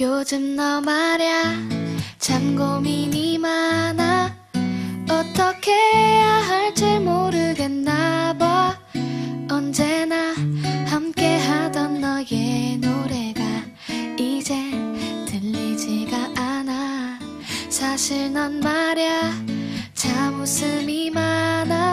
요즘 너 말야 참 고민이 많아. 어떻게 해야 할지 모르겠나 봐. 언제나 함께 하던 너의 노래가 이제 들리지가 않아. 사실 넌 말야 참 웃음이 많아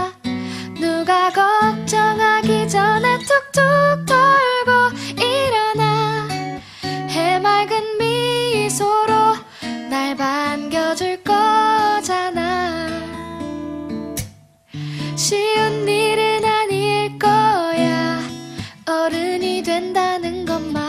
쉬운 일은 아닐 거야. 어른이 된다는 것만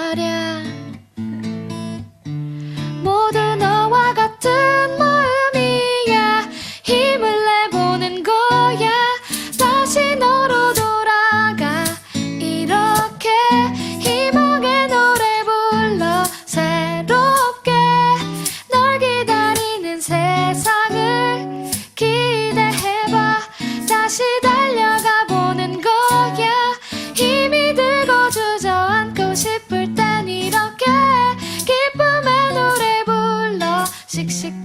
Şık şık